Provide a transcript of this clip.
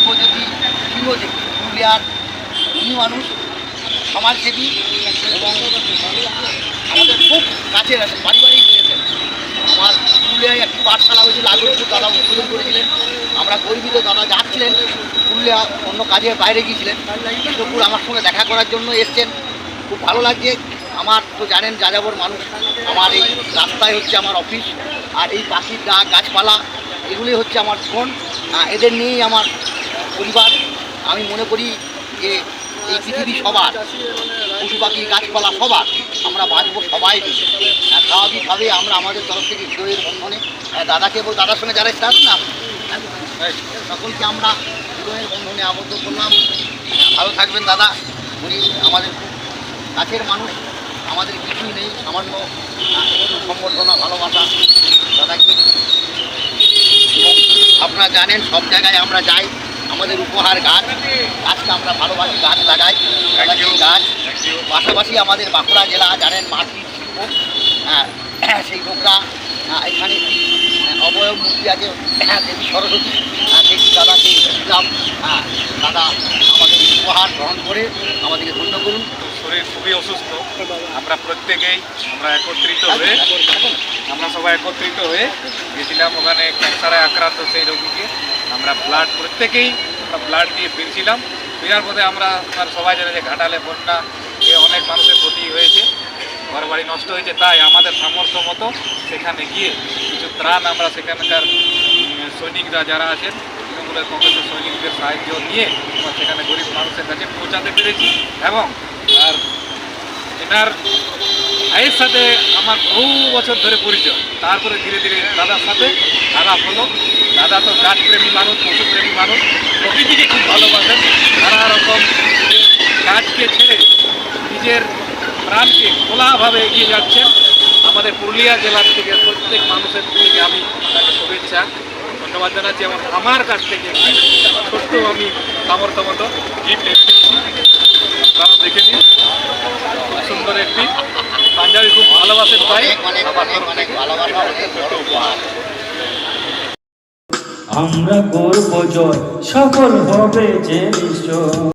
উপযোগী পুরুলিয়ার উনি মানুষ সমাজসেবী আমাদের খুব আছে পারিবারিক রিলেশন আমার পুরুলিয়ায় একটি পাঠশালা হয়েছিল আগরপুর দাদা উদ্বোধন করেছিলেন আমরা গর্বিত দাদা যাচ্ছিলেন পুরুলিয়া অন্য কাজে বাইরে গিয়েছিলেন কৃষ্ণপুর আমার সঙ্গে দেখা করার জন্য এসছেন খুব ভালো লাগছে আমার তো জানেন যাযাবর মানুষ। আমার এই রাস্তায় হচ্ছে আমার অফিস। আর এই পাখির গা গাছপালা এগুলি হচ্ছে আমার ফোন এদের নিয়েই আমার পরিবার। আমি মনে করি যে এই পৃথিবী সবার পশু পাখি গাছপালা সবার। আমরা বাঁচবো সবাই স্বাভাবিকভাবে আমরা আমাদের তরফ থেকে হৃদয়ের বন্ধনে দাদাকে এবং দাদার সঙ্গে যারা স্টাফ না হ্যাঁ, সকলকে আমরা হৃদয়ের বন্ধনে আবদ্ধ করলাম। ভালো থাকবেন দাদা উনি আমাদের কাছের মানুষ। আমাদের কিছুই নেই সামান্য সম্বর্ধনা ভালোবাসা দাদাকে এবং আপনারা জানেন সব জায়গায় আমরা যাই আমাদের উপহার গাছ গাছকে আমরা ভালোবাসি গাছ লাগাই গাছ। পাশাপাশি আমাদের বাঁকুড়া জেলা জানেন মাটির শিল্প হ্যাঁ, সেই লোকরা এখানে একটি, অবয়ব মূর্তি আছে হ্যাঁ, দেবী সরস্বতী হ্যাঁ, সেই দাদাকে দিলাম হ্যাঁ, দাদা আমাদের উপহার গ্রহণ করে আমাদেরকে ধন্য করুন। শরীর খুবই অসুস্থ। আমরা প্রত্যেকেই আমরা একত্রিত হয়ে একত্রিত হয়ে গেছিলাম ওখানে ক্যান্সারে আক্রান্ত সেই রোগীকে। আমরা ব্লাড প্রত্যেকেই আমরা ব্লাড দিয়ে ফিরছিলাম। ফেরার পথে আমরা আপনার সবাই জানে যে ঘাটালে বন্যা অনেক মানুষের ক্ষতি হয়েছে ঘর বাড়ি নষ্ট হয়েছে, তাই আমাদের সামর্থ্য মতো সেখানে গিয়ে কিছু ত্রাণ আমরা সেখানকার সৈনিকরা যারা আছেন, তৃণমূলের কংগ্রেসের সৈনিকদের সাহায্য নিয়ে আমরা সেখানে গরিব মানুষের কাছে পৌঁছাতে পেরেছি এবং আর এনার ভাইয়ের সাথে আমার বহু বছর ধরে পরিচয়। তারপরে ধীরে ধীরে দাদার সাথে, দাদা হলো, দাদা তো গাছপ্রেমী মানুষ, পশুপ্রেমী মানুষ, প্রকৃতিকে খুব ভালোবাসেন। নানা রকম গাছকে ছেড়ে নিজের প্রাণকে খোলাভাবে এগিয়ে যাচ্ছেন। আমাদের পুরুলিয়া জেলার থেকে প্রত্যেক মানুষের থেকে আমি তাকে শুভেচ্ছা, ধন্যবাদ জানাচ্ছি এবং আমার কাছ থেকে একটি ছোট্ট আমি সামর্থ্য মতো গিফট আপনারা দেখে নিন খুব সুন্দর একটি পাঞ্জাবি খুব ভালোবাসেন তাই অনেক অনেক অনেক অনেক ভালোবাসা অনেক বড় উপহার আমরা করব জয় সফল হবে যে নিশ্চয়।